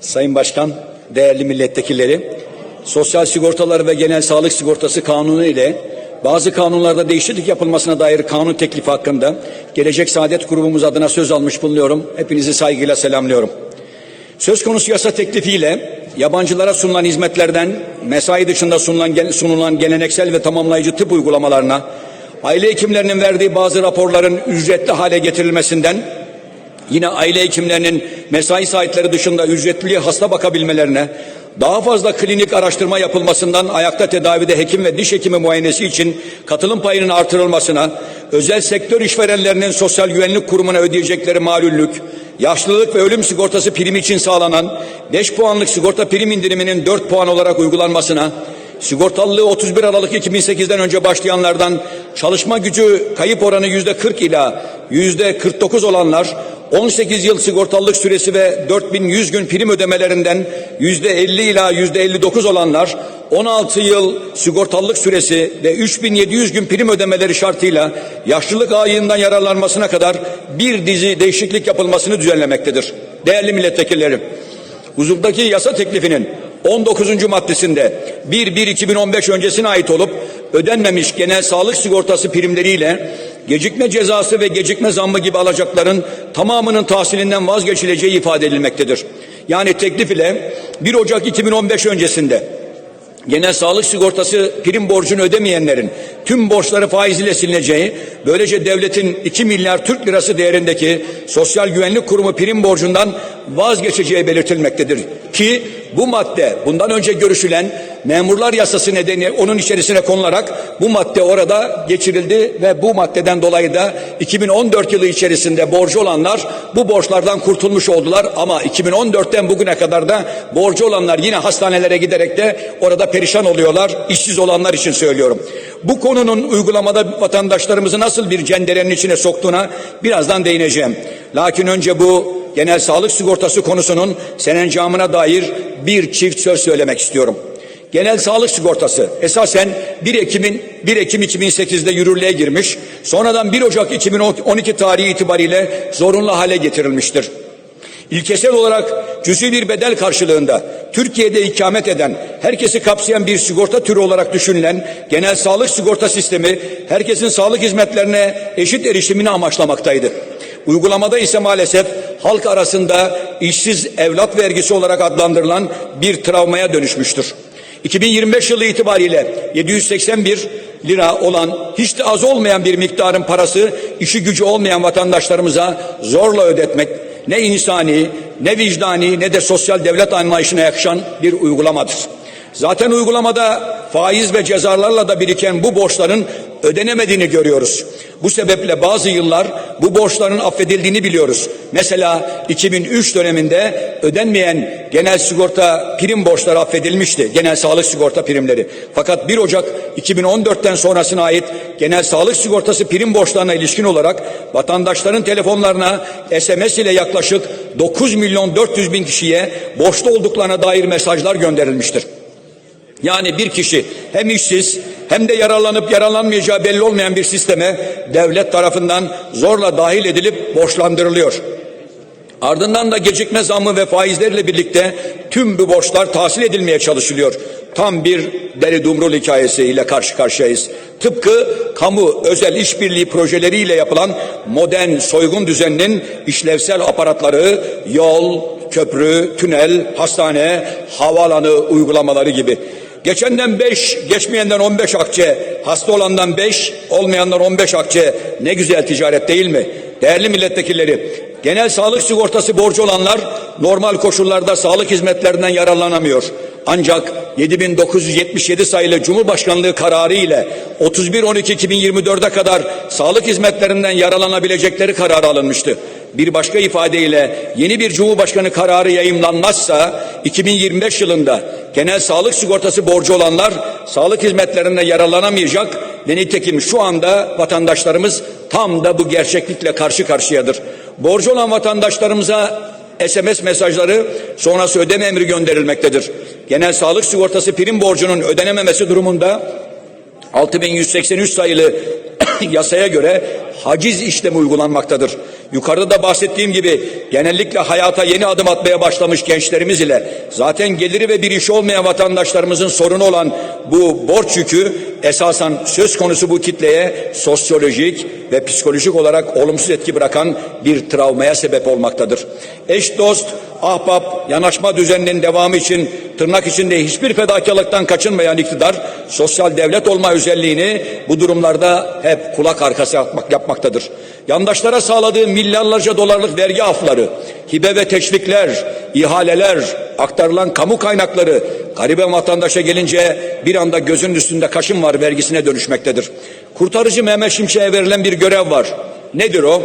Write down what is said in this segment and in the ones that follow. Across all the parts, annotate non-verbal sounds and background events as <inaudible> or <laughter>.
Sayın Başkan, değerli milletvekilleri, Sosyal Sigortaları ve Genel Sağlık Sigortası Kanunu ile bazı kanunlarda değişiklik yapılmasına dair kanun teklifi hakkında Gelecek Saadet grubumuz adına söz almış bulunuyorum. Hepinizi saygıyla selamlıyorum. Söz konusu yasa teklifiyle yabancılara sunulan hizmetlerden mesai dışında sunulan, sunulan geleneksel ve tamamlayıcı tıp uygulamalarına, aile hekimlerinin verdiği bazı raporların ücretli hale getirilmesinden Yine aile hekimlerinin mesai saatleri dışında ücretli hasta bakabilmelerine, daha fazla klinik araştırma yapılmasından ayakta tedavide hekim ve diş hekimi muayenesi için katılım payının artırılmasına, özel sektör işverenlerinin sosyal güvenlik kurumuna ödeyecekleri malüllük, yaşlılık ve ölüm sigortası primi için sağlanan 5 puanlık sigorta prim indiriminin 4 puan olarak uygulanmasına, sigortalılığı 31 Aralık 2008'den önce başlayanlardan çalışma gücü kayıp oranı yüzde 40 ila yüzde 49 olanlar 18 yıl sigortalılık süresi ve 4100 gün prim ödemelerinden yüzde 50 ila yüzde 59 olanlar 16 yıl sigortalılık süresi ve 3700 gün prim ödemeleri şartıyla yaşlılık ayından yararlanmasına kadar bir dizi değişiklik yapılmasını düzenlemektedir. Değerli milletvekillerim, huzurdaki yasa teklifinin 19. maddesinde 1-1-2015 öncesine ait olup ödenmemiş genel sağlık sigortası primleriyle gecikme cezası ve gecikme zammı gibi alacakların tamamının tahsilinden vazgeçileceği ifade edilmektedir. Yani teklif ile 1 Ocak 2015 öncesinde genel sağlık sigortası prim borcunu ödemeyenlerin tüm borçları faiz ile silineceği, böylece devletin 2 milyar Türk lirası değerindeki Sosyal Güvenlik Kurumu prim borcundan vazgeçeceği belirtilmektedir. Ki bu madde bundan önce görüşülen memurlar yasası nedeni onun içerisine konularak bu madde orada geçirildi ve bu maddeden dolayı da 2014 yılı içerisinde borcu olanlar bu borçlardan kurtulmuş oldular ama 2014'ten bugüne kadar da borcu olanlar yine hastanelere giderek de orada perişan oluyorlar. İşsiz olanlar için söylüyorum. Bu konunun uygulamada vatandaşlarımızı nasıl bir cenderenin içine soktuğuna birazdan değineceğim. Lakin önce bu genel sağlık sigortası konusunun senencamına dair bir çift söz söylemek istiyorum. Genel sağlık sigortası esasen 1 Ekim'in 1 Ekim 2008'de yürürlüğe girmiş. Sonradan 1 Ocak 2012 tarihi itibariyle zorunlu hale getirilmiştir. İlkesel olarak cüzi bir bedel karşılığında Türkiye'de ikamet eden, herkesi kapsayan bir sigorta türü olarak düşünülen genel sağlık sigorta sistemi herkesin sağlık hizmetlerine eşit erişimini amaçlamaktaydı. Uygulamada ise maalesef halk arasında işsiz evlat vergisi olarak adlandırılan bir travmaya dönüşmüştür. 2025 yılı itibariyle 781 lira olan hiç de az olmayan bir miktarın parası işi gücü olmayan vatandaşlarımıza zorla ödetmek ne insani, ne vicdani, ne de sosyal devlet anlayışına yakışan bir uygulamadır. Zaten uygulamada faiz ve cezalarla da biriken bu borçların ödenemediğini görüyoruz. Bu sebeple bazı yıllar bu borçların affedildiğini biliyoruz. Mesela 2003 döneminde ödenmeyen genel sigorta prim borçları affedilmişti. Genel sağlık sigorta primleri. Fakat 1 Ocak 2014'ten sonrasına ait genel sağlık sigortası prim borçlarına ilişkin olarak vatandaşların telefonlarına SMS ile yaklaşık 9 milyon 400 bin kişiye borçlu olduklarına dair mesajlar gönderilmiştir. Yani bir kişi hem işsiz hem de yararlanıp yararlanmayacağı belli olmayan bir sisteme devlet tarafından zorla dahil edilip borçlandırılıyor. Ardından da gecikme zammı ve faizlerle birlikte tüm bu borçlar tahsil edilmeye çalışılıyor. Tam bir deri dumrul hikayesiyle karşı karşıyayız. Tıpkı kamu özel işbirliği projeleriyle yapılan modern soygun düzeninin işlevsel aparatları, yol, köprü, tünel, hastane, havaalanı uygulamaları gibi. Geçenden 5, geçmeyenden 15 akçe, hasta olandan 5, olmayanlar 15 akçe. Ne güzel ticaret değil mi? Değerli milletvekilleri, genel sağlık sigortası borcu olanlar normal koşullarda sağlık hizmetlerinden yararlanamıyor. Ancak 7977 sayılı Cumhurbaşkanlığı kararı ile 31.12.2024'e kadar sağlık hizmetlerinden yararlanabilecekleri kararı alınmıştı. Bir başka ifadeyle yeni bir Cumhurbaşkanı kararı yayımlanmazsa 2025 yılında genel sağlık sigortası borcu olanlar sağlık hizmetlerinden yararlanamayacak ve nitekim şu anda vatandaşlarımız tam da bu gerçeklikle karşı karşıyadır. Borcu olan vatandaşlarımıza SMS mesajları sonrası ödeme emri gönderilmektedir. Genel sağlık sigortası prim borcunun ödenememesi durumunda 6183 sayılı <coughs> yasaya göre haciz işlemi uygulanmaktadır. Yukarıda da bahsettiğim gibi genellikle hayata yeni adım atmaya başlamış gençlerimiz ile zaten geliri ve bir iş olmayan vatandaşlarımızın sorunu olan bu borç yükü esasen söz konusu bu kitleye sosyolojik ve psikolojik olarak olumsuz etki bırakan bir travmaya sebep olmaktadır. Eş dost, ahbap, yanaşma düzeninin devamı için tırnak içinde hiçbir fedakarlıktan kaçınmayan iktidar sosyal devlet olma özelliğini bu durumlarda hep kulak arkası yapmak, yapmaktadır. Yandaşlara sağladığı milyarlarca dolarlık vergi afları, hibe ve teşvikler, ihaleler, aktarılan kamu kaynakları gariben vatandaşa gelince bir anda gözünün üstünde kaşın var vergisine dönüşmektedir. Kurtarıcı Mehmet Şimşek'e verilen bir görev var. Nedir o?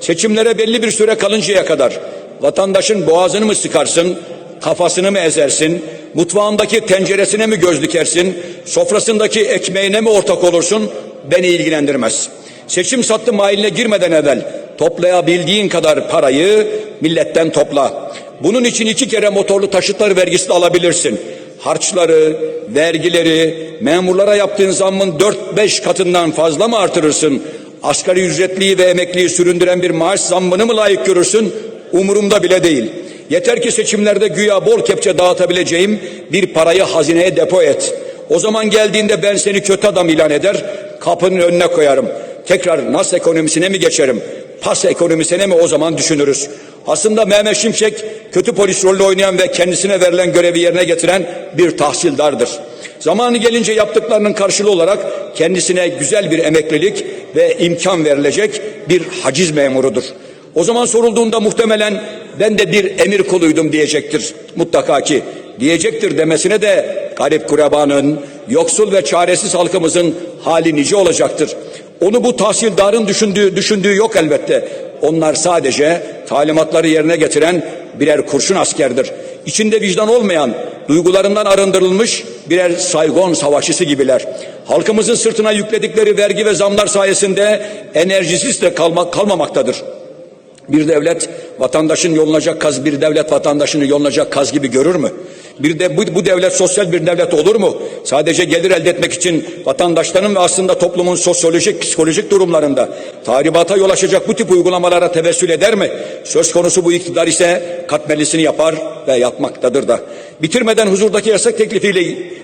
Seçimlere belli bir süre kalıncaya kadar vatandaşın boğazını mı sıkarsın, kafasını mı ezersin, mutfağındaki tenceresine mi göz dikersin, sofrasındaki ekmeğine mi ortak olursun beni ilgilendirmez. Seçim sattım haline girmeden evvel toplayabildiğin kadar parayı milletten topla. Bunun için iki kere motorlu taşıtlar vergisi de alabilirsin. Harçları, vergileri, memurlara yaptığın zammın 4-5 katından fazla mı artırırsın? Asgari ücretliyi ve emekliyi süründüren bir maaş zammını mı layık görürsün? Umurumda bile değil. Yeter ki seçimlerde güya bol kepçe dağıtabileceğim bir parayı hazineye depo et. O zaman geldiğinde ben seni kötü adam ilan eder, kapının önüne koyarım. Tekrar nas ekonomisine mi geçerim? Pas ekonomisine mi o zaman düşünürüz? Aslında Mehmet Şimşek kötü polis rolü oynayan ve kendisine verilen görevi yerine getiren bir tahsildardır. Zamanı gelince yaptıklarının karşılığı olarak kendisine güzel bir emeklilik ve imkan verilecek bir haciz memurudur. O zaman sorulduğunda muhtemelen ben de bir emir kuluydum diyecektir mutlaka ki. Diyecektir demesine de garip kurebanın, yoksul ve çaresiz halkımızın hali nice olacaktır. Onu bu tahsildarın düşündüğü, düşündüğü yok elbette. Onlar sadece talimatları yerine getiren birer kurşun askerdir. İçinde vicdan olmayan, duygularından arındırılmış birer saygon savaşçısı gibiler. Halkımızın sırtına yükledikleri vergi ve zamlar sayesinde enerjisiz de kalma, kalmamaktadır. Bir devlet vatandaşın yolunacak kaz bir devlet vatandaşını yolunacak kaz gibi görür mü? Bir de bu, bu devlet sosyal bir devlet olur mu? Sadece gelir elde etmek için vatandaşların ve aslında toplumun sosyolojik, psikolojik durumlarında tahribata yol açacak bu tip uygulamalara tevessül eder mi? Söz konusu bu iktidar ise katmerlisini yapar ve yapmaktadır da. Bitirmeden huzurdaki yasak teklifiyle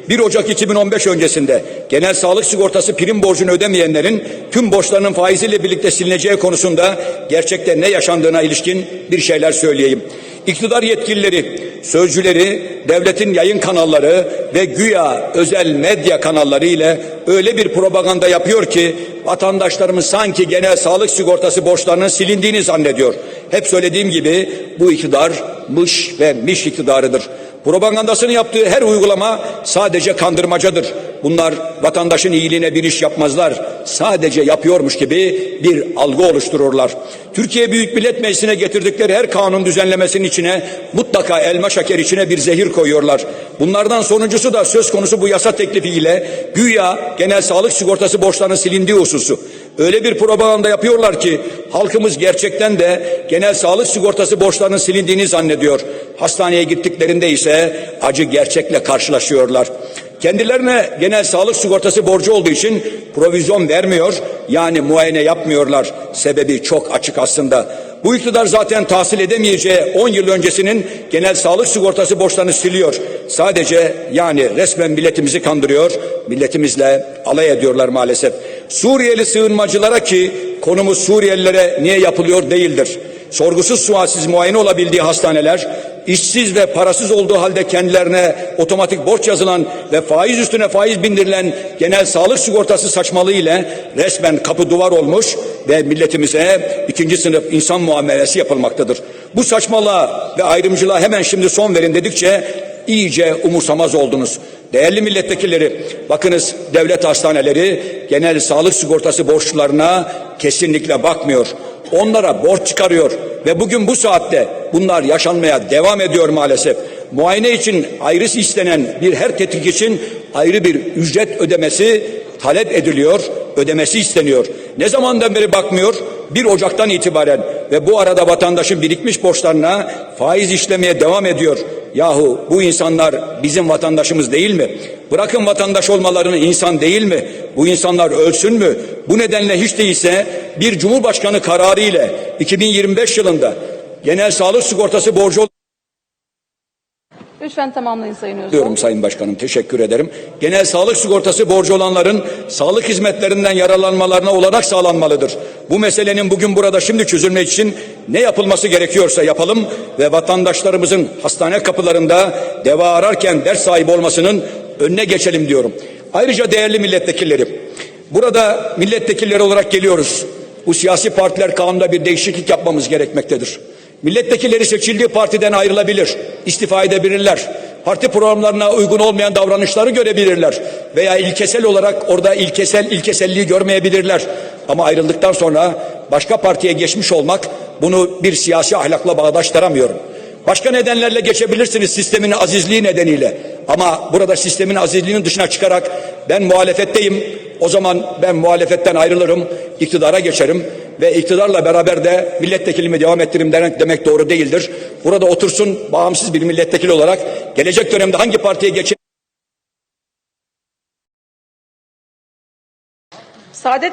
1 Ocak 2015 öncesinde genel sağlık sigortası prim borcunu ödemeyenlerin tüm borçlarının faiziyle birlikte silineceği konusunda gerçekte ne yaşandığına ilişkin bir şeyler söyleyeyim. İktidar yetkilileri, sözcüleri, devletin yayın kanalları ve güya özel medya kanalları ile öyle bir propaganda yapıyor ki vatandaşlarımız sanki genel sağlık sigortası borçlarının silindiğini zannediyor. Hep söylediğim gibi bu iktidar mış ve miş iktidarıdır. Propagandasını yaptığı her uygulama sadece kandırmacadır. Bunlar vatandaşın iyiliğine bir iş yapmazlar. Sadece yapıyormuş gibi bir algı oluştururlar. Türkiye Büyük Millet Meclisi'ne getirdikleri her kanun düzenlemesinin içine mutlaka elma şeker içine bir zehir koyuyorlar. Bunlardan sonuncusu da söz konusu bu yasa teklifiyle güya genel sağlık sigortası borçlarının silindiği hususu. Öyle bir propaganda yapıyorlar ki halkımız gerçekten de genel sağlık sigortası borçlarının silindiğini zannediyor. Hastaneye gittiklerinde ise acı gerçekle karşılaşıyorlar. Kendilerine genel sağlık sigortası borcu olduğu için provizyon vermiyor yani muayene yapmıyorlar. Sebebi çok açık aslında. Bu iktidar zaten tahsil edemeyeceği 10 yıl öncesinin genel sağlık sigortası borçlarını siliyor. Sadece yani resmen milletimizi kandırıyor, milletimizle alay ediyorlar maalesef. Suriyeli sığınmacılara ki konumuz Suriyelilere niye yapılıyor değildir. Sorgusuz sualsiz muayene olabildiği hastaneler, işsiz ve parasız olduğu halde kendilerine otomatik borç yazılan ve faiz üstüne faiz bindirilen genel sağlık sigortası saçmalığı ile resmen kapı duvar olmuş ve milletimize ikinci sınıf insan muamelesi yapılmaktadır. Bu saçmalığa ve ayrımcılığa hemen şimdi son verin dedikçe iyice umursamaz oldunuz. Değerli milletvekilleri, bakınız devlet hastaneleri genel sağlık sigortası borçlarına kesinlikle bakmıyor. Onlara borç çıkarıyor ve bugün bu saatte bunlar yaşanmaya devam ediyor maalesef. Muayene için ayrı istenen bir her tetkik için ayrı bir ücret ödemesi talep ediliyor, ödemesi isteniyor. Ne zamandan beri bakmıyor? 1 Ocak'tan itibaren ve bu arada vatandaşın birikmiş borçlarına faiz işlemeye devam ediyor. Yahu bu insanlar bizim vatandaşımız değil mi? Bırakın vatandaş olmalarını insan değil mi? Bu insanlar ölsün mü? Bu nedenle hiç değilse bir Cumhurbaşkanı kararı ile 2025 yılında genel sağlık sigortası borcu Lütfen tamamlayın Sayın Özal. diyorum Sayın Başkanım. Teşekkür ederim. Genel sağlık sigortası borcu olanların sağlık hizmetlerinden yararlanmalarına olarak sağlanmalıdır. Bu meselenin bugün burada şimdi çözülmek için ne yapılması gerekiyorsa yapalım ve vatandaşlarımızın hastane kapılarında deva ararken ders sahibi olmasının önüne geçelim diyorum. Ayrıca değerli milletvekilleri, burada milletvekilleri olarak geliyoruz. Bu siyasi partiler kanunda bir değişiklik yapmamız gerekmektedir. Milletvekilleri seçildiği partiden ayrılabilir, istifa edebilirler. Parti programlarına uygun olmayan davranışları görebilirler veya ilkesel olarak orada ilkesel ilkeselliği görmeyebilirler. Ama ayrıldıktan sonra başka partiye geçmiş olmak bunu bir siyasi ahlakla bağdaştıramıyorum. Başka nedenlerle geçebilirsiniz sistemin azizliği nedeniyle. Ama burada sistemin azizliğinin dışına çıkarak ben muhalefetteyim. O zaman ben muhalefetten ayrılırım, iktidara geçerim ve iktidarla beraber de milletvekilimi devam ettiririm demek, doğru değildir. Burada otursun bağımsız bir milletvekili olarak gelecek dönemde hangi partiye geçer Saadet